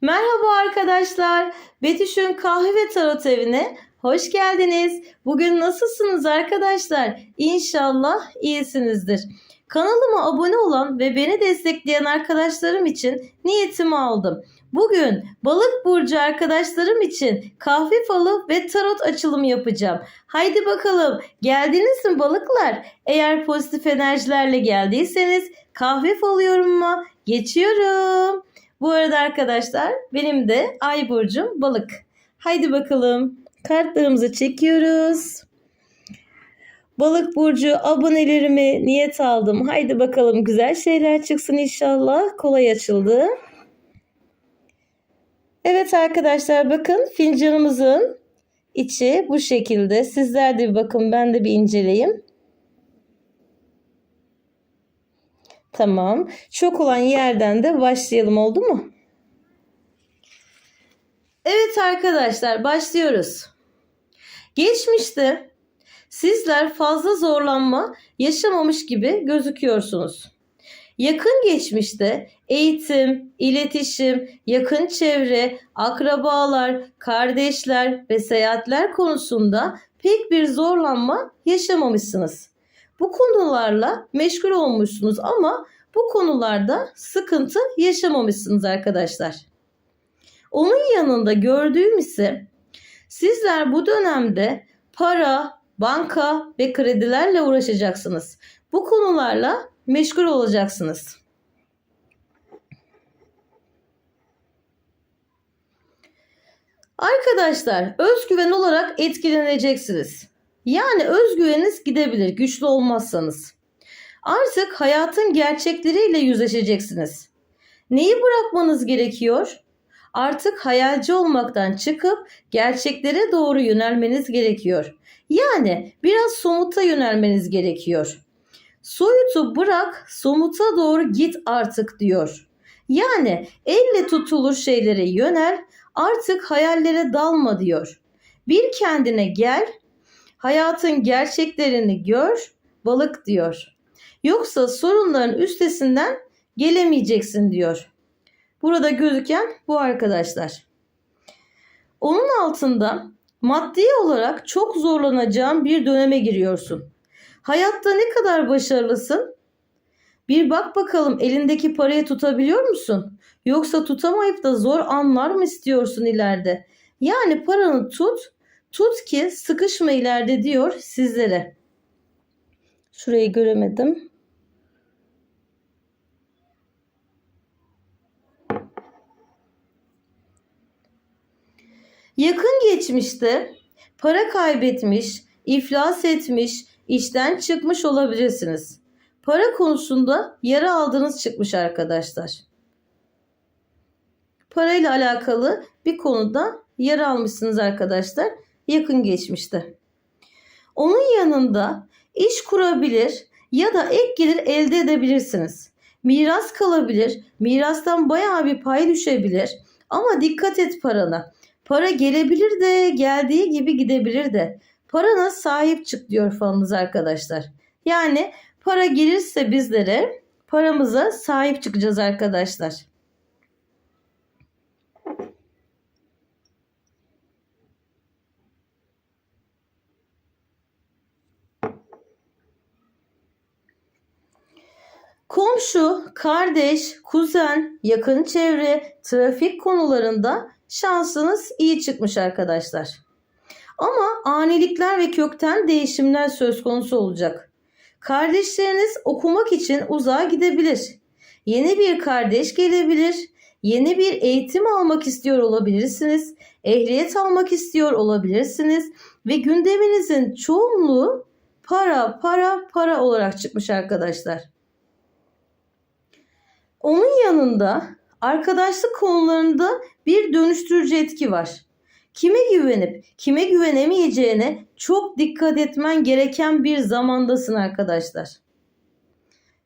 Merhaba arkadaşlar. Betüş'ün kahve ve tarot evine hoş geldiniz. Bugün nasılsınız arkadaşlar? İnşallah iyisinizdir. Kanalıma abone olan ve beni destekleyen arkadaşlarım için niyetimi aldım. Bugün balık burcu arkadaşlarım için kahve falı ve tarot açılımı yapacağım. Haydi bakalım geldiniz mi balıklar? Eğer pozitif enerjilerle geldiyseniz kahve falı yorumuma geçiyorum. Bu arada arkadaşlar benim de ay burcum balık. Haydi bakalım kartlarımızı çekiyoruz. Balık burcu abonelerimi niyet aldım. Haydi bakalım güzel şeyler çıksın inşallah. Kolay açıldı. Evet arkadaşlar bakın fincanımızın içi bu şekilde. Sizler de bir bakın ben de bir inceleyeyim. Tamam. Çok olan yerden de başlayalım oldu mu? Evet arkadaşlar başlıyoruz. Geçmişte sizler fazla zorlanma yaşamamış gibi gözüküyorsunuz. Yakın geçmişte eğitim, iletişim, yakın çevre, akrabalar, kardeşler ve seyahatler konusunda pek bir zorlanma yaşamamışsınız. Bu konularla meşgul olmuşsunuz ama bu konularda sıkıntı yaşamamışsınız arkadaşlar. Onun yanında gördüğüm ise sizler bu dönemde para, banka ve kredilerle uğraşacaksınız. Bu konularla meşgul olacaksınız. Arkadaşlar özgüven olarak etkileneceksiniz. Yani özgüveniniz gidebilir güçlü olmazsanız. Artık hayatın gerçekleriyle yüzleşeceksiniz. Neyi bırakmanız gerekiyor? Artık hayalci olmaktan çıkıp gerçeklere doğru yönelmeniz gerekiyor. Yani biraz somuta yönelmeniz gerekiyor. Soyutu bırak, somuta doğru git artık diyor. Yani elle tutulur şeylere yönel, artık hayallere dalma diyor. Bir kendine gel, hayatın gerçeklerini gör, balık diyor. Yoksa sorunların üstesinden gelemeyeceksin diyor. Burada gözüken bu arkadaşlar. Onun altında maddi olarak çok zorlanacağın bir döneme giriyorsun. Hayatta ne kadar başarılısın? Bir bak bakalım elindeki parayı tutabiliyor musun? Yoksa tutamayıp da zor anlar mı istiyorsun ileride? Yani paranı tut, tut ki sıkışma ileride diyor sizlere. Şurayı göremedim. Yakın geçmişte para kaybetmiş, iflas etmiş, işten çıkmış olabilirsiniz. Para konusunda yara aldığınız çıkmış arkadaşlar. Parayla alakalı bir konuda yara almışsınız arkadaşlar yakın geçmişte. Onun yanında iş kurabilir ya da ek gelir elde edebilirsiniz. Miras kalabilir, mirastan bayağı bir pay düşebilir ama dikkat et parana. Para gelebilir de geldiği gibi gidebilir de. Parana sahip çık diyor falınız arkadaşlar. Yani para gelirse bizlere paramıza sahip çıkacağız arkadaşlar. Komşu, kardeş, kuzen, yakın çevre, trafik konularında şansınız iyi çıkmış arkadaşlar. Ama anilikler ve kökten değişimler söz konusu olacak. Kardeşleriniz okumak için uzağa gidebilir. Yeni bir kardeş gelebilir. Yeni bir eğitim almak istiyor olabilirsiniz. Ehliyet almak istiyor olabilirsiniz. Ve gündeminizin çoğunluğu para, para, para olarak çıkmış arkadaşlar. Yanında arkadaşlık konularında bir dönüştürücü etki var. Kime güvenip kime güvenemeyeceğine çok dikkat etmen gereken bir zamandasın arkadaşlar.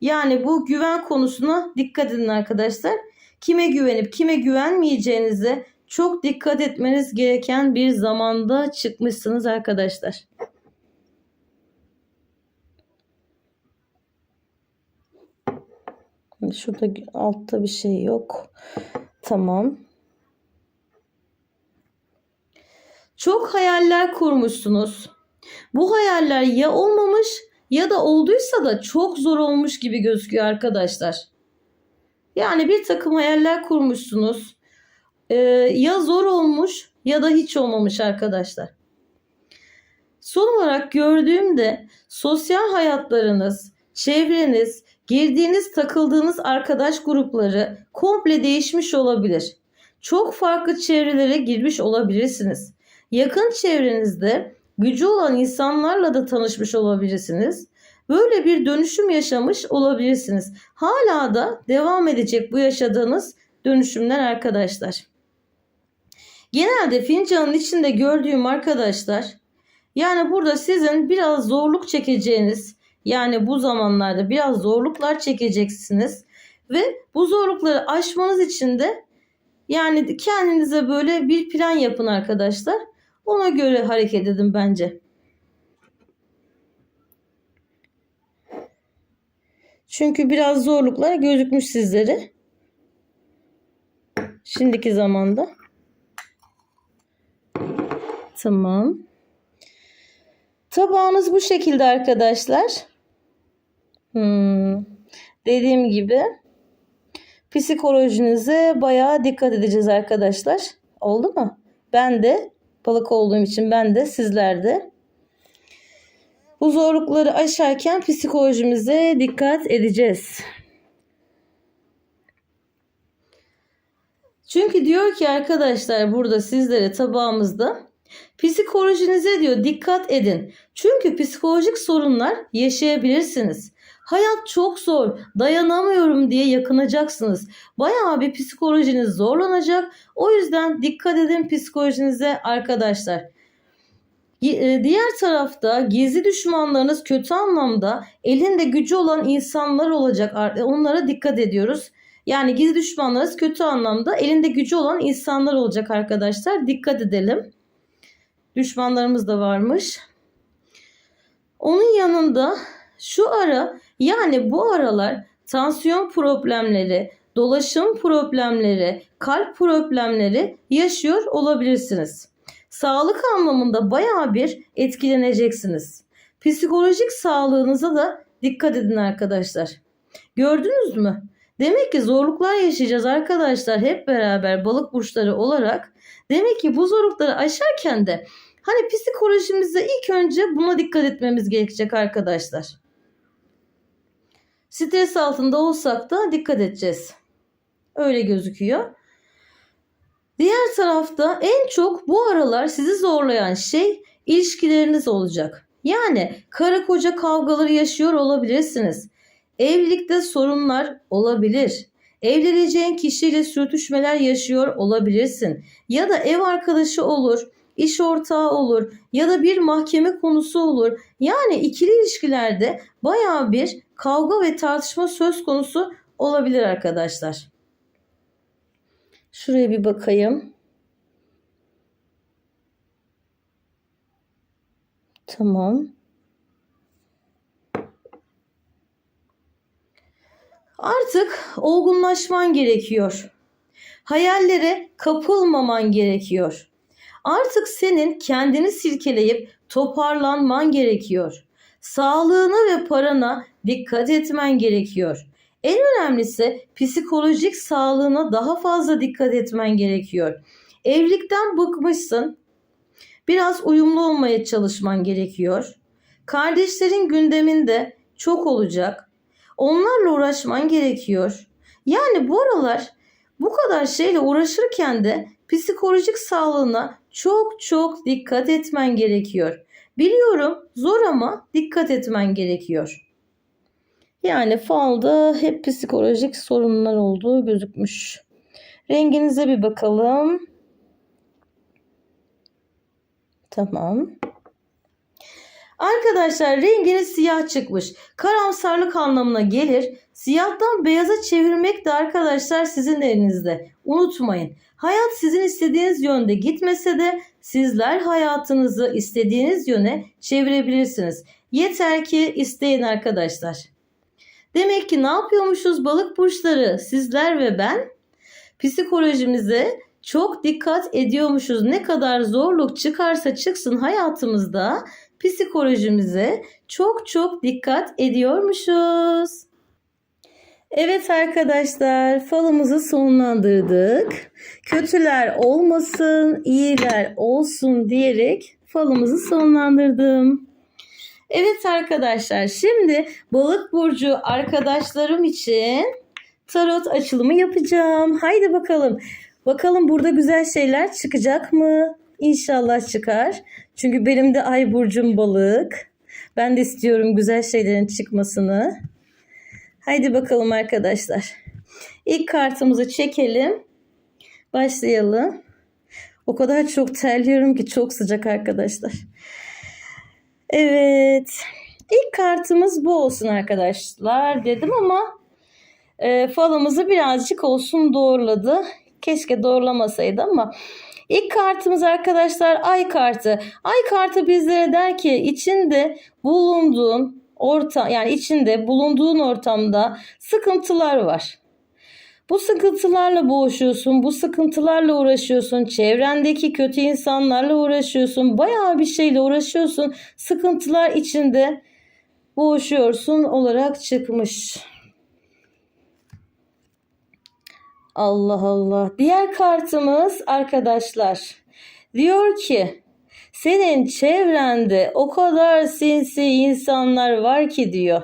Yani bu güven konusuna dikkat edin arkadaşlar. Kime güvenip kime güvenmeyeceğinize çok dikkat etmeniz gereken bir zamanda çıkmışsınız arkadaşlar. Şimdi şurada altta bir şey yok. Tamam. Çok hayaller kurmuşsunuz. Bu hayaller ya olmamış ya da olduysa da çok zor olmuş gibi gözüküyor arkadaşlar. Yani bir takım hayaller kurmuşsunuz. Ee, ya zor olmuş ya da hiç olmamış arkadaşlar. Son olarak gördüğümde sosyal hayatlarınız, çevreniz girdiğiniz, takıldığınız arkadaş grupları komple değişmiş olabilir. Çok farklı çevrelere girmiş olabilirsiniz. Yakın çevrenizde gücü olan insanlarla da tanışmış olabilirsiniz. Böyle bir dönüşüm yaşamış olabilirsiniz. Hala da devam edecek bu yaşadığınız dönüşümler arkadaşlar. Genelde fincanın içinde gördüğüm arkadaşlar yani burada sizin biraz zorluk çekeceğiniz yani bu zamanlarda biraz zorluklar çekeceksiniz ve bu zorlukları aşmanız için de yani kendinize böyle bir plan yapın arkadaşlar. Ona göre hareket edin bence. Çünkü biraz zorluklar gözükmüş sizlere. Şimdiki zamanda. Tamam. Tabağınız bu şekilde arkadaşlar. Hmm. Dediğim gibi psikolojinize bayağı dikkat edeceğiz arkadaşlar. Oldu mu? Ben de balık olduğum için ben de sizler de. Bu zorlukları aşarken psikolojimize dikkat edeceğiz. Çünkü diyor ki arkadaşlar burada sizlere tabağımızda psikolojinize diyor dikkat edin. Çünkü psikolojik sorunlar yaşayabilirsiniz. Hayat çok zor, dayanamıyorum diye yakınacaksınız. Bayağı bir psikolojiniz zorlanacak. O yüzden dikkat edin psikolojinize arkadaşlar. E, diğer tarafta gizli düşmanlarınız kötü anlamda elinde gücü olan insanlar olacak. Onlara dikkat ediyoruz. Yani gizli düşmanlarınız kötü anlamda elinde gücü olan insanlar olacak arkadaşlar. Dikkat edelim. Düşmanlarımız da varmış. Onun yanında şu ara yani bu aralar tansiyon problemleri, dolaşım problemleri, kalp problemleri yaşıyor olabilirsiniz. Sağlık anlamında baya bir etkileneceksiniz. Psikolojik sağlığınıza da dikkat edin arkadaşlar. Gördünüz mü? Demek ki zorluklar yaşayacağız arkadaşlar hep beraber balık burçları olarak. Demek ki bu zorlukları aşarken de hani psikolojimize ilk önce buna dikkat etmemiz gerekecek arkadaşlar. Stres altında olsak da dikkat edeceğiz. Öyle gözüküyor. Diğer tarafta en çok bu aralar sizi zorlayan şey ilişkileriniz olacak. Yani karı koca kavgaları yaşıyor olabilirsiniz. Evlilikte sorunlar olabilir. Evleneceğin kişiyle sürtüşmeler yaşıyor olabilirsin. Ya da ev arkadaşı olur, iş ortağı olur ya da bir mahkeme konusu olur. Yani ikili ilişkilerde baya bir kavga ve tartışma söz konusu olabilir arkadaşlar. Şuraya bir bakayım. Tamam. Artık olgunlaşman gerekiyor. Hayallere kapılmaman gerekiyor. Artık senin kendini silkeleyip toparlanman gerekiyor. Sağlığına ve parana dikkat etmen gerekiyor. En önemlisi psikolojik sağlığına daha fazla dikkat etmen gerekiyor. Evlilikten bıkmışsın. Biraz uyumlu olmaya çalışman gerekiyor. Kardeşlerin gündeminde çok olacak. Onlarla uğraşman gerekiyor. Yani bu aralar bu kadar şeyle uğraşırken de psikolojik sağlığına çok çok dikkat etmen gerekiyor. Biliyorum zor ama dikkat etmen gerekiyor. Yani falda hep psikolojik sorunlar olduğu gözükmüş. Renginize bir bakalım. Tamam. Arkadaşlar renginiz siyah çıkmış. Karamsarlık anlamına gelir. Siyahtan beyaza çevirmek de arkadaşlar sizin elinizde. Unutmayın. Hayat sizin istediğiniz yönde gitmese de sizler hayatınızı istediğiniz yöne çevirebilirsiniz. Yeter ki isteyin arkadaşlar. Demek ki ne yapıyormuşuz balık burçları sizler ve ben? Psikolojimize çok dikkat ediyormuşuz. Ne kadar zorluk çıkarsa çıksın hayatımızda psikolojimize çok çok dikkat ediyormuşuz. Evet arkadaşlar falımızı sonlandırdık. Kötüler olmasın, iyiler olsun diyerek falımızı sonlandırdım. Evet arkadaşlar şimdi balık burcu arkadaşlarım için tarot açılımı yapacağım. Haydi bakalım. Bakalım burada güzel şeyler çıkacak mı? İnşallah çıkar. Çünkü benim de ay burcum balık. Ben de istiyorum güzel şeylerin çıkmasını. Haydi bakalım arkadaşlar. İlk kartımızı çekelim. Başlayalım. O kadar çok terliyorum ki çok sıcak arkadaşlar. Evet. İlk kartımız bu olsun arkadaşlar dedim ama e, falımızı birazcık olsun doğruladı. Keşke doğrulamasaydı ama ilk kartımız arkadaşlar ay kartı. Ay kartı bizlere der ki içinde bulunduğun ortam yani içinde bulunduğun ortamda sıkıntılar var. Bu sıkıntılarla boğuşuyorsun, bu sıkıntılarla uğraşıyorsun, çevrendeki kötü insanlarla uğraşıyorsun, bayağı bir şeyle uğraşıyorsun. Sıkıntılar içinde boğuşuyorsun olarak çıkmış. Allah Allah. Diğer kartımız arkadaşlar. Diyor ki senin çevrende o kadar sinsi insanlar var ki diyor.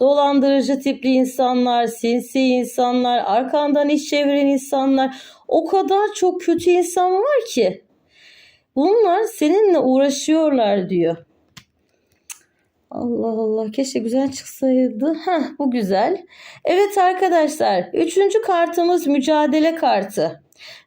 Dolandırıcı tipli insanlar, sinsi insanlar, arkandan iş çeviren insanlar, o kadar çok kötü insan var ki. Bunlar seninle uğraşıyorlar diyor. Allah Allah keşke güzel çıksaydı. Heh, bu güzel. Evet arkadaşlar üçüncü kartımız mücadele kartı.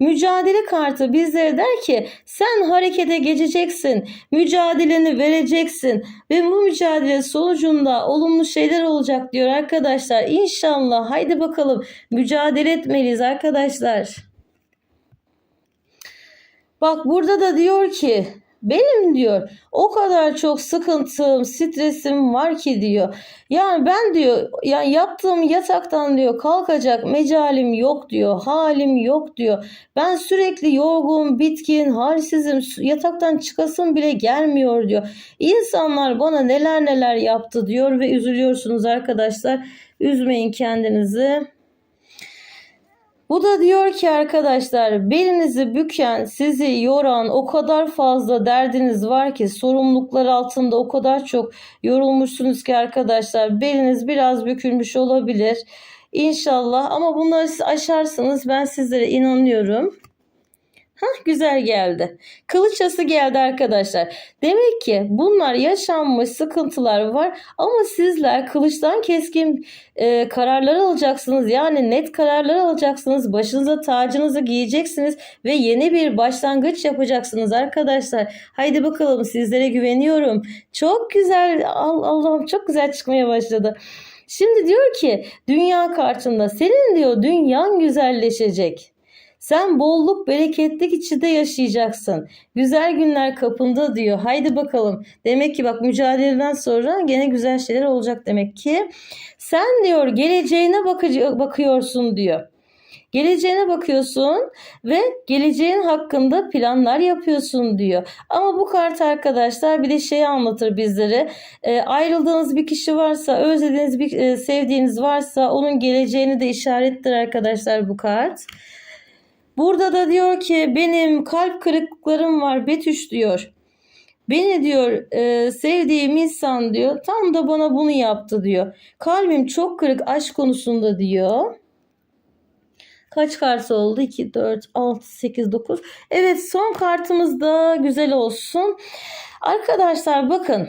Mücadele kartı bizlere der ki sen harekete geçeceksin, mücadeleni vereceksin ve bu mücadele sonucunda olumlu şeyler olacak diyor arkadaşlar. İnşallah haydi bakalım mücadele etmeliyiz arkadaşlar. Bak burada da diyor ki benim diyor o kadar çok sıkıntım, stresim var ki diyor. Yani ben diyor yani yattığım yataktan diyor kalkacak mecalim yok diyor. Halim yok diyor. Ben sürekli yorgun, bitkin, halsizim. Yataktan çıkasım bile gelmiyor diyor. İnsanlar bana neler neler yaptı diyor ve üzülüyorsunuz arkadaşlar. Üzmeyin kendinizi. Bu da diyor ki arkadaşlar belinizi büken, sizi yoran o kadar fazla derdiniz var ki sorumluluklar altında o kadar çok yorulmuşsunuz ki arkadaşlar beliniz biraz bükülmüş olabilir. İnşallah ama bunları siz aşarsınız ben sizlere inanıyorum. Hah güzel geldi. Kılıçası geldi arkadaşlar. Demek ki bunlar yaşanmış sıkıntılar var ama sizler kılıçtan keskin e, kararlar alacaksınız. Yani net kararlar alacaksınız. Başınıza tacınızı giyeceksiniz ve yeni bir başlangıç yapacaksınız arkadaşlar. Haydi bakalım sizlere güveniyorum. Çok güzel Allah'ım çok güzel çıkmaya başladı. Şimdi diyor ki dünya kartında senin diyor dünyan güzelleşecek. Sen bolluk bereketlik içinde yaşayacaksın. Güzel günler kapında diyor. Haydi bakalım. Demek ki bak mücadeleden sonra gene güzel şeyler olacak demek ki. Sen diyor geleceğine bakıyorsun diyor. Geleceğine bakıyorsun ve geleceğin hakkında planlar yapıyorsun diyor. Ama bu kart arkadaşlar bir de şey anlatır bizlere. E, ayrıldığınız bir kişi varsa, özlediğiniz bir e, sevdiğiniz varsa onun geleceğini de işarettir arkadaşlar bu kart. Burada da diyor ki benim kalp kırıklıklarım var Betüş diyor. Beni diyor e, sevdiğim insan diyor tam da bana bunu yaptı diyor. Kalbim çok kırık aşk konusunda diyor. Kaç kart oldu? 2, 4, 6, 8, 9. Evet son kartımız da güzel olsun. Arkadaşlar bakın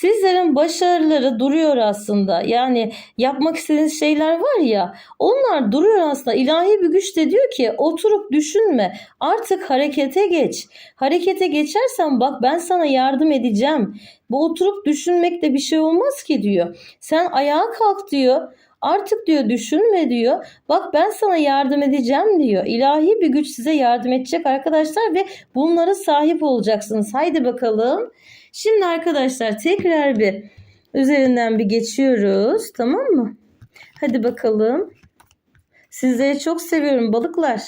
Sizlerin başarıları duruyor aslında. Yani yapmak istediğiniz şeyler var ya onlar duruyor aslında. İlahi bir güç de diyor ki oturup düşünme artık harekete geç. Harekete geçersen bak ben sana yardım edeceğim. Bu oturup düşünmekte bir şey olmaz ki diyor. Sen ayağa kalk diyor. Artık diyor düşünme diyor. Bak ben sana yardım edeceğim diyor. İlahi bir güç size yardım edecek arkadaşlar ve bunlara sahip olacaksınız. Haydi bakalım. Şimdi arkadaşlar tekrar bir üzerinden bir geçiyoruz. Tamam mı? Hadi bakalım. Sizleri çok seviyorum balıklar.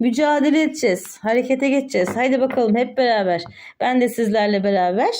mücadele edeceğiz. Harekete geçeceğiz. Haydi bakalım hep beraber. Ben de sizlerle beraber.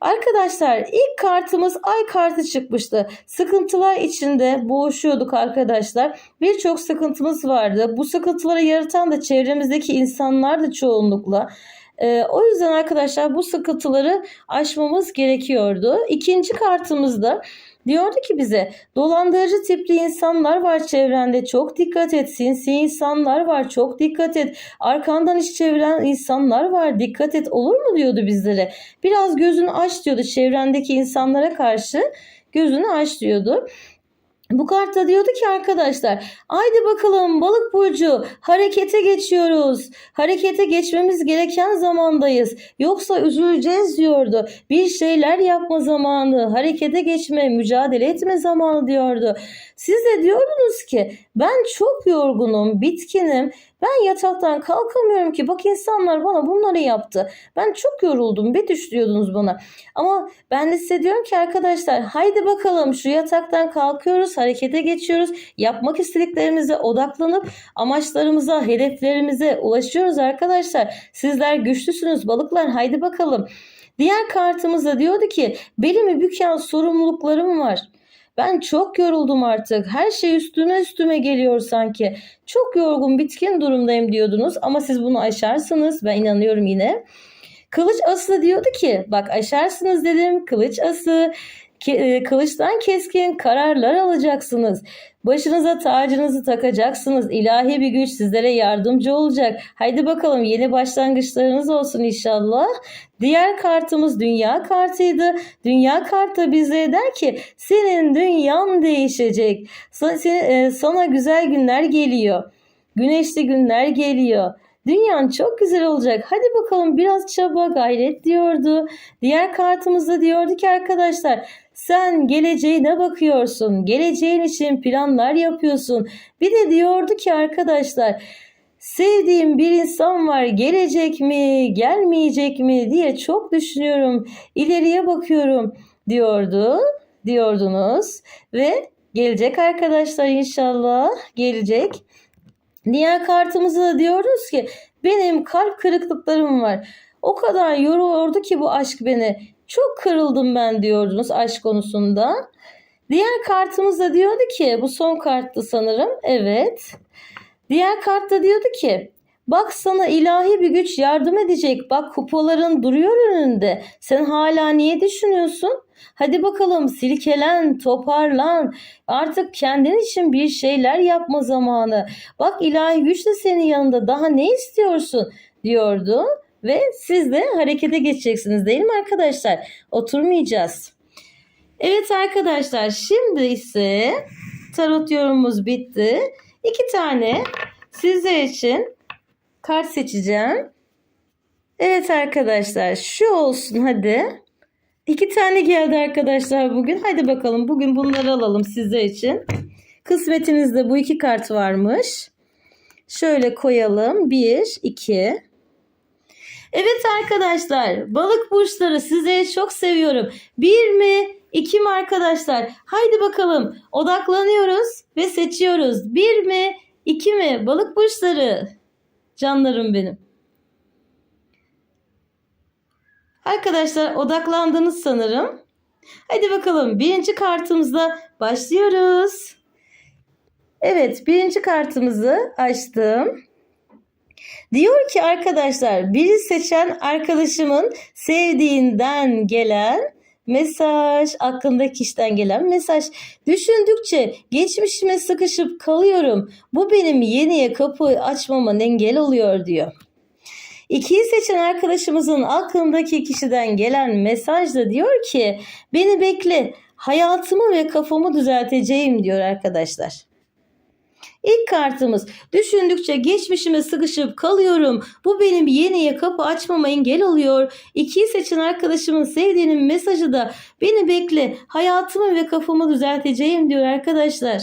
Arkadaşlar ilk kartımız ay kartı çıkmıştı. Sıkıntılar içinde boğuşuyorduk arkadaşlar. Birçok sıkıntımız vardı. Bu sıkıntıları yaratan da çevremizdeki insanlar da çoğunlukla. Ee, o yüzden arkadaşlar bu sıkıntıları aşmamız gerekiyordu. İkinci kartımızda diyordu ki bize dolandırıcı tipli insanlar var çevrende çok dikkat et. Sinsi insanlar var çok dikkat et. Arkandan iş çeviren insanlar var dikkat et olur mu diyordu bizlere. Biraz gözünü aç diyordu çevrendeki insanlara karşı gözünü aç diyordu. Bu kartta diyordu ki arkadaşlar haydi bakalım balık burcu harekete geçiyoruz. Harekete geçmemiz gereken zamandayız. Yoksa üzüleceğiz diyordu. Bir şeyler yapma zamanı, harekete geçme, mücadele etme zamanı diyordu. Siz de diyordunuz ki ben çok yorgunum, bitkinim. Ben yataktan kalkamıyorum ki bak insanlar bana bunları yaptı. Ben çok yoruldum Betüş diyordunuz bana. Ama ben de size diyorum ki arkadaşlar haydi bakalım şu yataktan kalkıyoruz harekete geçiyoruz. Yapmak istediklerimize odaklanıp amaçlarımıza hedeflerimize ulaşıyoruz arkadaşlar. Sizler güçlüsünüz balıklar haydi bakalım. Diğer kartımızda diyordu ki belimi büken sorumluluklarım var. Ben çok yoruldum artık. Her şey üstüme üstüme geliyor sanki. Çok yorgun, bitkin durumdayım diyordunuz ama siz bunu aşarsınız. Ben inanıyorum yine. Kılıç ası diyordu ki bak aşarsınız dedim. Kılıç e, kılıçtan keskin kararlar alacaksınız. Başınıza tacınızı takacaksınız. İlahi bir güç sizlere yardımcı olacak. Haydi bakalım yeni başlangıçlarınız olsun inşallah. Diğer kartımız dünya kartıydı. Dünya kartı bize der ki senin dünyan değişecek. E, Sana güzel günler geliyor. Güneşli günler geliyor. Dünyan çok güzel olacak. Hadi bakalım biraz çaba gayret diyordu. Diğer kartımızda diyordu ki arkadaşlar sen geleceğine bakıyorsun. Geleceğin için planlar yapıyorsun. Bir de diyordu ki arkadaşlar sevdiğim bir insan var gelecek mi gelmeyecek mi diye çok düşünüyorum. İleriye bakıyorum diyordu diyordunuz ve gelecek arkadaşlar inşallah gelecek. Diğer kartımızda da diyoruz ki benim kalp kırıklıklarım var. O kadar yoruyordu ki bu aşk beni. Çok kırıldım ben diyordunuz aşk konusunda. Diğer kartımız da diyordu ki bu son karttı sanırım. Evet. Diğer kartta diyordu ki bak sana ilahi bir güç yardım edecek. Bak kupaların duruyor önünde. Sen hala niye düşünüyorsun? Hadi bakalım silkelen, toparlan. Artık kendin için bir şeyler yapma zamanı. Bak ilahi güç de senin yanında. Daha ne istiyorsun? diyordu. Ve siz de harekete geçeceksiniz değil mi arkadaşlar? Oturmayacağız. Evet arkadaşlar şimdi ise tarot yorumumuz bitti. İki tane sizler için kart seçeceğim. Evet arkadaşlar şu olsun hadi. İki tane geldi arkadaşlar bugün. Hadi bakalım bugün bunları alalım sizler için. Kısmetinizde bu iki kart varmış. Şöyle koyalım. Bir, iki. Evet arkadaşlar balık burçları sizleri çok seviyorum. Bir mi iki mi arkadaşlar? Haydi bakalım odaklanıyoruz ve seçiyoruz. Bir mi iki mi balık burçları? Canlarım benim. Arkadaşlar odaklandınız sanırım. Hadi bakalım birinci kartımızla başlıyoruz. Evet birinci kartımızı açtım. Diyor ki arkadaşlar biri seçen arkadaşımın sevdiğinden gelen mesaj, aklındaki kişiden gelen mesaj. Düşündükçe geçmişime sıkışıp kalıyorum. Bu benim yeniye kapı açmama engel oluyor diyor. İkiyi seçen arkadaşımızın aklındaki kişiden gelen mesaj da diyor ki beni bekle hayatımı ve kafamı düzelteceğim diyor arkadaşlar. İlk kartımız düşündükçe geçmişime sıkışıp kalıyorum. Bu benim yeniye kapı açmama engel oluyor. İkiyi seçen arkadaşımın sevdiğinin mesajı da beni bekle hayatımı ve kafamı düzelteceğim diyor arkadaşlar.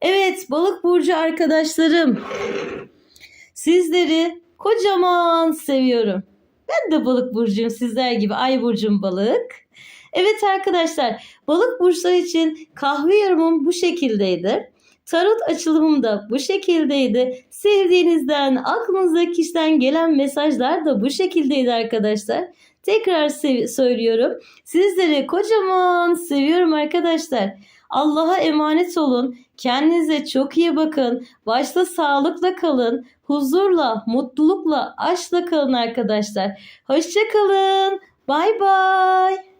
Evet balık burcu arkadaşlarım. Sizleri kocaman seviyorum. Ben de balık burcuyum sizler gibi ay burcum balık. Evet arkadaşlar balık burçları için kahve yorumum bu şekildeydi. Tarot açılımım da bu şekildeydi. Sevdiğinizden, aklınızdaki kişiden gelen mesajlar da bu şekildeydi arkadaşlar. Tekrar söylüyorum. Sizleri kocaman seviyorum arkadaşlar. Allah'a emanet olun. Kendinize çok iyi bakın. Başta sağlıkla kalın. Huzurla, mutlulukla, aşkla kalın arkadaşlar. Hoşça kalın. Bay bay.